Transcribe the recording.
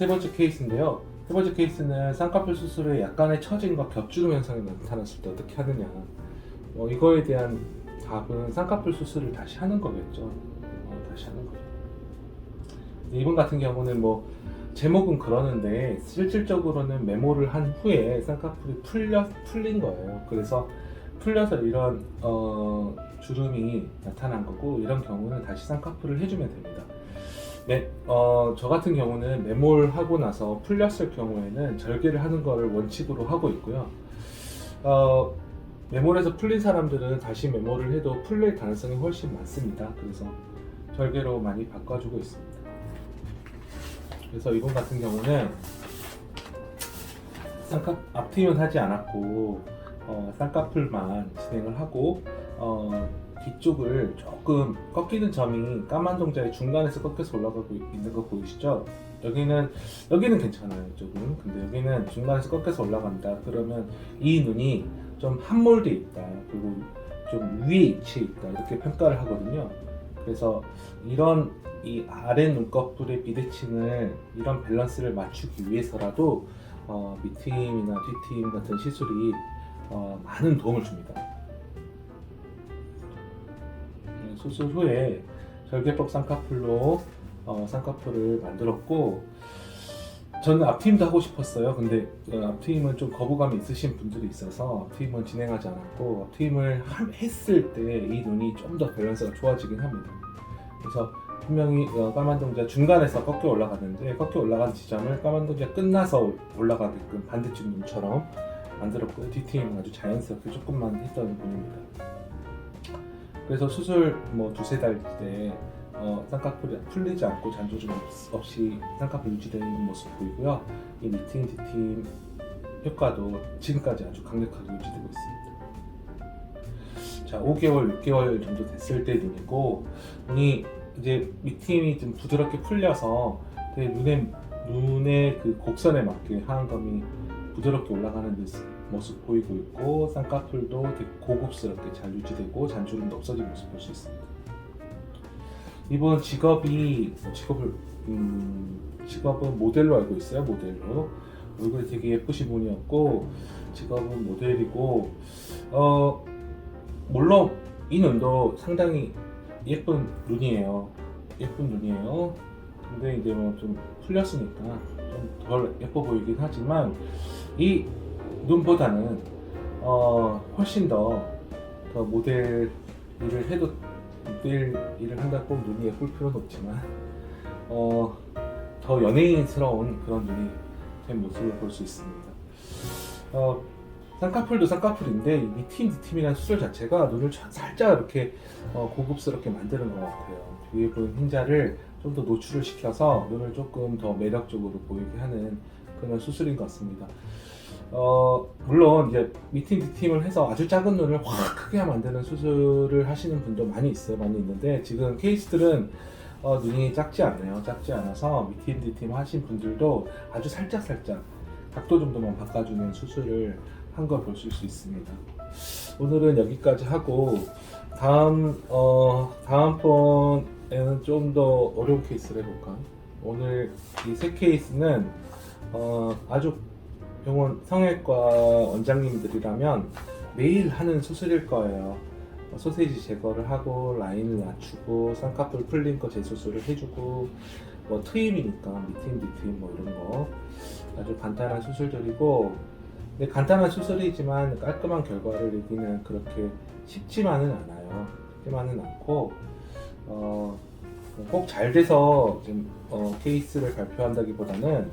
세 번째 케이스인데요. 세 번째 케이스는 쌍꺼풀 수술에 약간의 처짐과 겹주름 현상이 나타났을 때 어떻게 하느냐. 어, 이거에 대한 답은 쌍꺼풀 수술을 다시 하는 거겠죠. 어, 다시 하는 거죠. 이번 같은 경우는 뭐 제목은 그러는데 실질적으로는 메모를 한 후에 쌍꺼풀이 풀려 풀린 거예요. 그래서 풀려서 이런 어, 주름이 나타난 거고 이런 경우는 다시 쌍꺼풀을 해주면 됩니다. 네, 어, 저 같은 경우는 메모를 하고 나서 풀렸을 경우에는 절개를 하는 거를 원칙으로 하고 있고요. 어, 메모에서 풀린 사람들은 다시 메모를 해도 풀릴 가능성이 훨씬 많습니다. 그래서 절개로 많이 바꿔주고 있습니다. 그래서 이분 같은 경우는 쌍꺼 앞트임은 하지 않았고 어, 쌍꺼풀만 진행을 하고 어, 뒤쪽을 조금 꺾이는 점이 까만 동자의 중간에서 꺾여서 올라가고 있는 거 보이시죠? 여기는 여기는 괜찮아요 조금 근데 여기는 중간에서 꺾여서 올라간다. 그러면 이 눈이 좀 함몰돼 있다. 그리고 좀 위에 위치해 있다. 이렇게 평가를 하거든요. 그래서 이런 이 아래 눈꺼풀의 비대칭을 이런 밸런스를 맞추기 위해서라도 어, 밑트임이나 뒤트임 같은 시술이 어, 많은 도움을 줍니다. 수술 후에 절개법 쌍꺼풀로 어, 쌍꺼풀을 만들었고 저는 앞트임도 하고 싶었어요. 근데 어, 앞트임은 좀 거부감이 있으신 분들이 있어서 앞트임은 진행하지 않았고 앞트임을 한- 했을 때 이 눈이 좀 더 밸런스가 좋아지긴 합니다. 그래서 분명히 어, 까만 동자 중간에서 꺾여 올라가는데 꺾여 올라간 지점을 까만 동자 끝나서 올라가게끔 반대쪽 눈처럼 만들었고요. 뒤트임은 아주 자연스럽게 조금만 했던 분입니다. 그래서 수술 뭐 두세 달때 어, 쌍꺼풀이 풀리지 않고 잔조증 없- 없이 쌍꺼풀 유지되는 모습 보이고요. 이 미팅 뒤팀 효과도 지금까지 아주 강력하게 유지되고 있습니다. 자, 5개월, 6개월 정도 됐을 때 눈이고 눈이 이제 밑팀이 좀 부드럽게 풀려서 눈에 눈의 그 곡선에 맞게 하얀검이 부드럽게 올라가는 모습, 모습 보이고 있고 쌍꺼풀도 되게 고급스럽게 잘 유지되고 잔주름도 없어진 모습 볼 수 있습니다. 이번 직업이 직업을 음, 직업은 모델로 알고 있어요 모델로. 얼굴이 되게 예쁘신 분이었고 직업은 모델이고 어 물론 이 눈도 상당히 예쁜 눈이에요. 예쁜 눈이에요. 근데 이제 뭐 좀 풀렸으니까 좀 덜 예뻐 보이긴 하지만 이 눈보다는 어 훨씬 더 더 모델 일을 해도 모델 일을 한다고 눈이 예쁠 필요는 없지만 어, 더 연예인스러운 그런 눈이 된 모습을 볼 수 있습니다. 어, 쌍꺼풀도 쌍꺼풀인데 이 미팀 디팀이라는 수술 자체가 눈을 자- 살짝 이렇게 어, 고급스럽게 만드는 것 같아요. 뒤에 보이는 흰자를 좀 더 노출을 시켜서 눈을 조금 더 매력적으로 보이게 하는 그런 수술인 것 같습니다. 어, 물론 이제 미팅 디팀을 해서 아주 작은 눈을 확 크게 만드는 수술을 하시는 분도 많이 있어요. 많이 있는데 지금 케이스들은 어, 눈이 작지 않아요. 작지 않아서 미팅 디팀 하신 분들도 아주 살짝 살짝 각도 정도만 바꿔주는 수술을 한 걸 보실 수 있습니다. 오늘은 여기까지 하고 다음 어 다음 번에는 좀 더 어려운 케이스를 해볼까? 오늘 이 세 케이스는 어 아주 병원 성형외과 원장님들이라면 매일 하는 수술일 거예요. 어, 소세지 제거를 하고 라인을 낮추고 쌍꺼풀 풀린 거 재수술을 해주고 뭐 트임이니까 미팅 디트임 뭐 이런 거 아주 간단한 수술들이고 근데 간단한 수술이지만 깔끔한 결과를 내기는 그렇게 쉽지만은 않아요. 쉽지만은 않고 어, 꼭 잘 돼서 지금 어, 케이스를 발표한다기보다는